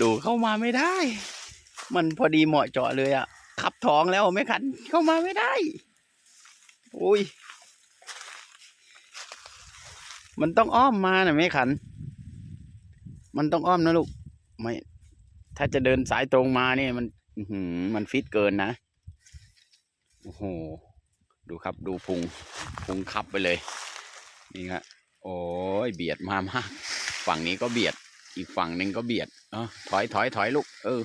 ดูเข้ามาไม่ได้ มันพอดีเหมาะเจาะเลยอะขับท้องแล้วไม่ขันเข้ามาไม่ได้อุ้ย มันต้องอ้อมมานะไม่ขัน มันต้องอ้อมนะลูก ไม่ ถ้าจะเดินสายตรงมาเนี่ยมันหืมันฟิตเกินนะ โอ้โห ดูครับดูพุง พุงคับไปเลย นี่ครับโอ้ย เบียดมามาก ฝั่งนี้ก็เบียด อีกฝั่งหนึ่งก็เบียดเออถอยถอยถอยลูก เออ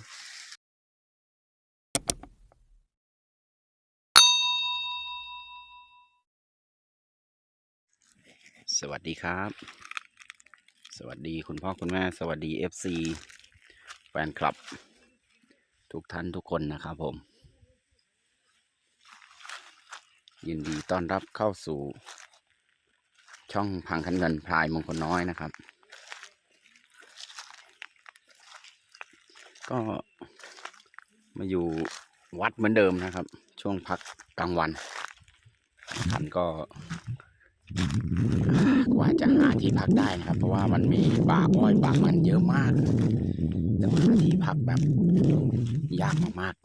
สวัสดีครับ สวัสดีคุณพ่อคุณแม่ สวัสดี FC แฟนคลับ ทุกท่านทุกคนนะครับผม ยินดีต้อนรับเข้าสู่ช่องพังคันเงินพลายมงคลน้อยนะครับ ก็มาอยู่วัดเหมือนเดิมนะครับ ช่วงพักกลางวันท่านก็กว่าจะหาที่พักได้นะครับ เพราะว่ามันมีป่าอ้อยป่ามันเยอะมากแต่ว่าหาที่พักแบบยากมาก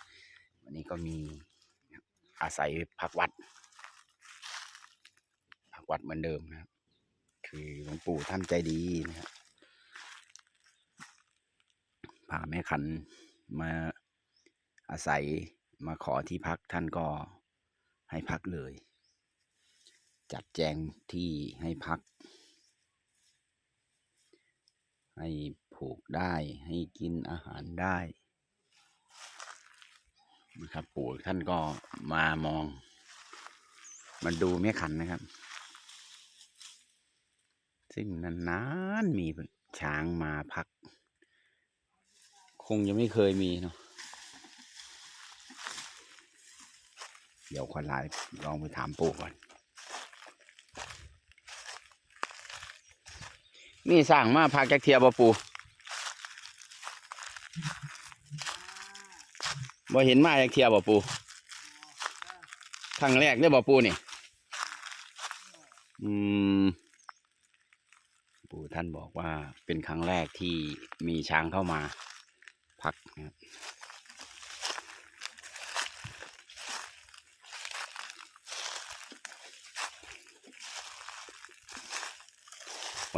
ๆวันนี้ก็มีอาศัยพักวัด พักวัดเหมือนเดิมนะครับ คือหลวงปู่ท่านใจดีนะครับ พาแม่ขันมาอาศัยมาขอที่พักท่านก็ให้พักเลย จัดแจงที่ให้พัก ให้ผูกได้ให้กินอาหารได้นะครับปู่ท่านก็มามอง มาดูแม่ขันนะครับ ซึ่งนานๆมีช้างมาพัก งจะไม่เคยมีเนาะเดี๋ยวคนไลน์ลองไปถามปู่ก่อนมีสร้างมาพักจากเทียบ่ปูบ่เห็นมาจากเทียบ่ปูครั้งแรกเนี่ยบ่ปูนี่ อืม ปู่ท่านบอกว่าเป็นครั้งแรกที่มีช้างเข้ามาพักนะครับ วั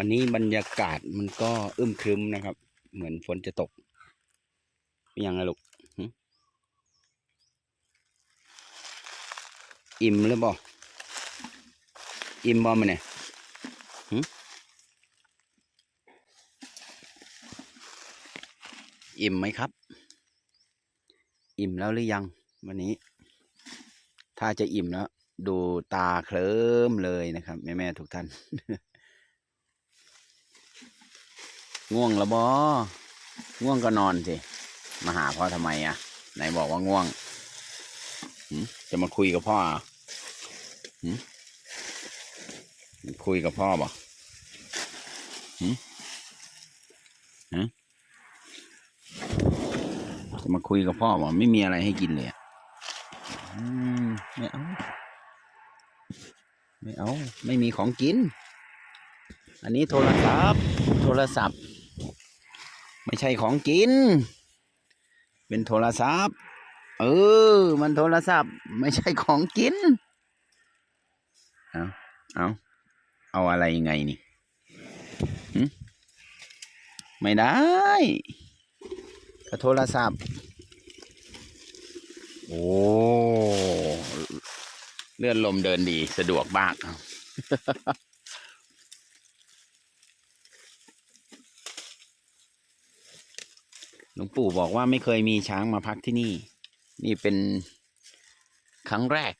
นนี้บรรยากาศมันก็อึมครึมนะครับ เหมือนฝนจะตกยังไงลูกอิ่มหรือบ่อิ่มบ่มันเนี่ย อิ่มไหมครับ อิ่มแล้วหรือยัง วันนี้ ถ้าจะอิ่มแล้ว ดูตาเคลิ้มเลยนะครับ แม่ๆทุกท่าน ง่วงล้วบอง่วงก็นอนสิมาหาพ่อทำไมอะ ไหนบอกว่าง่วงจะมาคุยกับพ่อคุยกับพ่อบ่หึฮะ จะมาคุยกับพ่อบ่ไม่มีอะไรให้กินเลยอะไม่เอา ไม่เอา ไม่มีของกิน อันนี้โทรศัพท์ โทรศัพท์ ไม่ใช่ของกิน เป็นโทรศัพท์ เออ มันโทรศัพท์ ไม่ใช่ของกิน เอาเอาเอาอะไรยังไงนี่ไม่ได้ ก็โทรศัพท์ โอ้ เลื่อนลมเดินดีสะดวกมากหลวงปู่บอกว่าไม่เคยมีช้างมาพักที่นี่ นี่เป็นครั้งแรก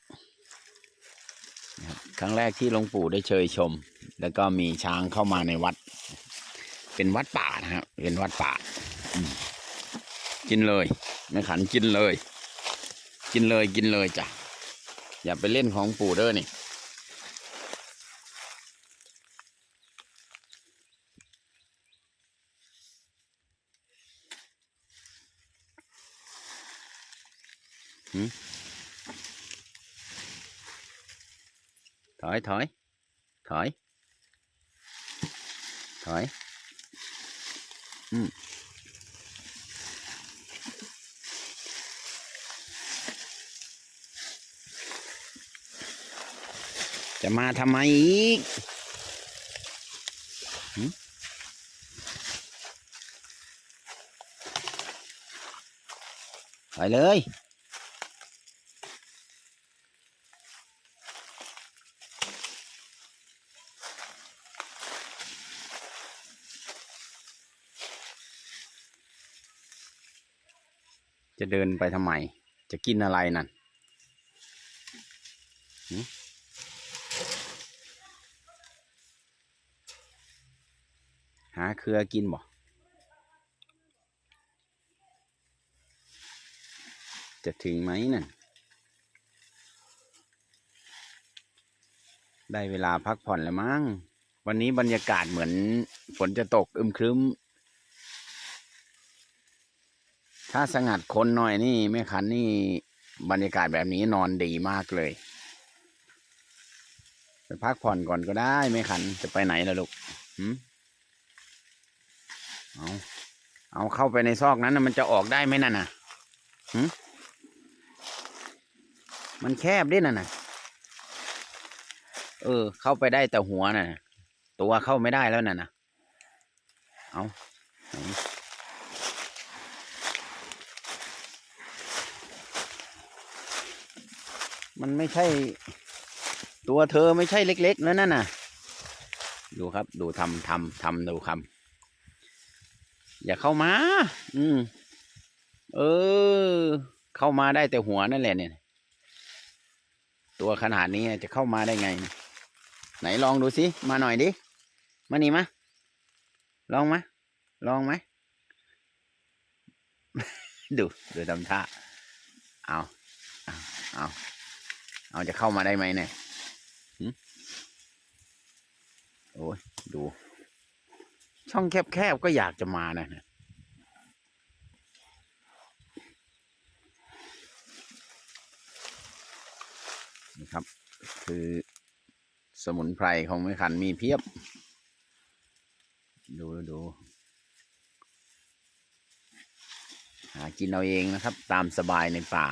ครั้งแรกที่หลวงปู่ได้เชยชม แล้วก็มีช้างเข้ามาในวัด เป็นวัดป่านะครับเป็นวัดป่า กินเลย ไม่ขันกินเลย กินเลยกินเลยจ้ะ อย่าไปเล่นของปู่เด้อนี่ถอยถอยถอยถอยอืม จะมาทำไมอีกไปเลย จะเดินไปทำไม จะกินอะไรนั่นหึหาเครือกินบ่จะถึงไหมนั่น ได้เวลาพักผ่อนแล้วมั้ง วันนี้บรรยากาศเหมือนฝนจะตกอึมครึ้ม ถ้าสงัดคนหน่อยนี่แม่ขันนี่บรรยากาศแบบนี้นอนดีมากเลยไปพักผ่อนก่อนก็ได้แม่ขันจะไปไหนล่ะลูกหืม เอาเอาเข้าไปในซอกนั้นนะมันจะออกได้ไหมนั่นน่ะหืมมันแคบด้วยน่ะน่ะ เออ เข้าไปได้แต่หัวน่ะ ตัวเข้าไม่ได้แล้วน่ะนะเอามันไม่ใช่ ตัวเธอไม่ใช่เล็ก ๆ นะนั่นน่ะ ดูครับ ดูทำทำทำดูคำ อย่าเข้ามา อืม เออ เข้ามาได้แต่หัวนั่นแหละเนี่ย ตัวขนาดนี้จะเข้ามาได้ไง ไหนลองดูสิ มาหน่อยดิ มานี่มา ลองมา ลองไหม ดูดูทำท่า เอา เอา เอาเอาจะเข้ามาได้ไหมเนี่ยโอ้ยดู ช่องแคบๆก็อยากจะมานะนี่ครับ คือสมุนไพรของแม่ขันมีเพียบ ดูดูหากินเอาเองนะครับ ตามสบายในป่า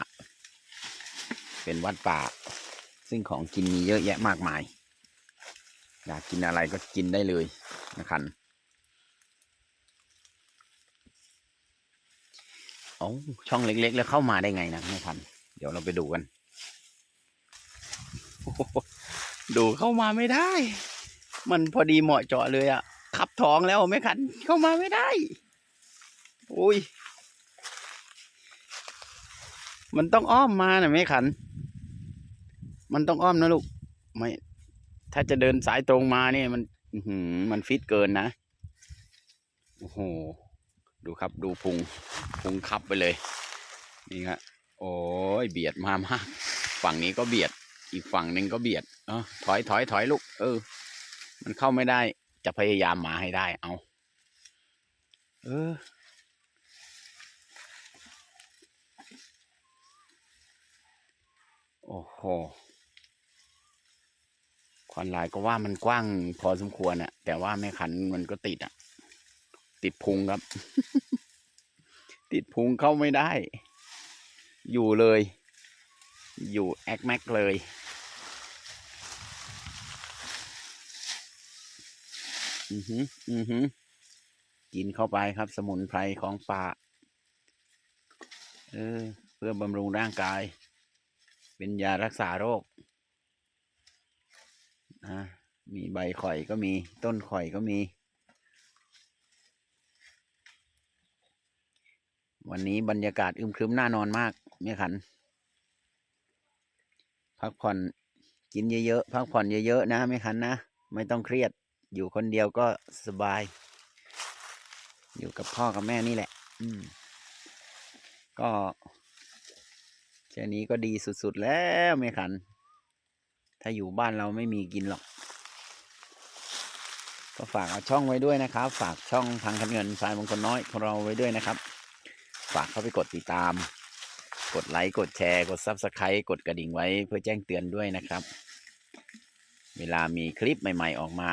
เป็นวัดป่า ซึ่งของกินมีเยอะแยะมากมาย อยากกินอะไรก็กินได้เลยนะครับ โอ้ช่องเล็ก ๆ แล้วเข้ามาได้ไงนะไม่ทัน เดี๋ยวเราไปดูกัน ดูเข้ามาไม่ได้ มันพอดีเหมาะเจาะเลยอะขับท้องแล้วไม่คันเข้ามาไม่ได้อุ้ย มันต้องอ้อมมานะไม่ขัน มันต้องอ้อมนะลูก ไม่ ถ้าจะเดินสายตรงมาเนี่ยมัน อื้อหือมันฟิตเกินนะ โอ้โห ดูครับดูพุงพุงคับไปเลย นี่ครับโอ้ยเบียดมามาก ฝั่งนี้ก็เบียด อีกฝั่งหนึ่งก็เบียดเออถอยถอยถอยลูกเออ มันเข้าไม่ได้ จะพยายามมาให้ได้เอา เออโอ้โหควันลายก็ว่ามันกว้างพอสมควรอะแต่ว่าแม่ขันมันก็ติดอะ ติดพุงครับ ติดพุงเข้าไม่ได้ อยู่เลย อยู่แอกแม็กเลย อือหือ อือหือ กินเข้าไปครับ สมุนไพรของป่า เออ เพื่อบำรุงร่างกาย เป็นยารักษาโรคอ่ามีใบข่อยก็มี ต้นข่อยก็มี วันนี้บรรยากาศอึมครึมน่านอนมากเมียขัน พักผ่อนกินเยอะๆพักผ่อนเยอะๆนะเมียขันนะไม่ต้องเครียดอยู่คนเดียวก็สบาย อยู่กับพ่อกับแม่นี่แหละ อืม ก็แค่นี้ก็ดีสุดๆแล้วเมียขัน ถ้าอยู่บ้านเราไม่มีกินหรอกก็ฝากเอาช่องไว้ด้วยนะครับ ฝากช่องทางคันเงินสายมงคลน้อยของเราไว้ด้วยนะครับ ฝากเข้าไปกดติดตาม กดไลค์ กดแชร์ กดซับสไครต์กดกระดิ่งไว้เพื่อแจ้งเตือนด้วยนะครับ เวลามีคลิปใหม่ ๆ ออกมา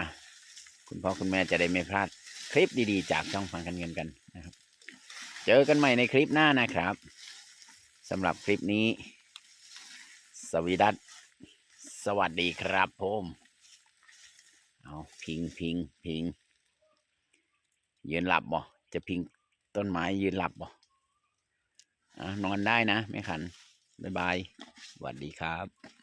คุณพ่อคุณแม่จะได้ไม่พลาดคลิปดีๆ จากช่องฟังกันเงินกันนะครับ เจอกันใหม่ในคลิปหน้านะครับสำหรับคลิปนี้ สวีดัตสวัสดีครับผมเอาพิงพิงพิงยืนหลับบ่จะพิงต้นไม้ยืนหลับบ่ นอนได้นะไม่ขัน บ๊ายบายสวัสดีครับ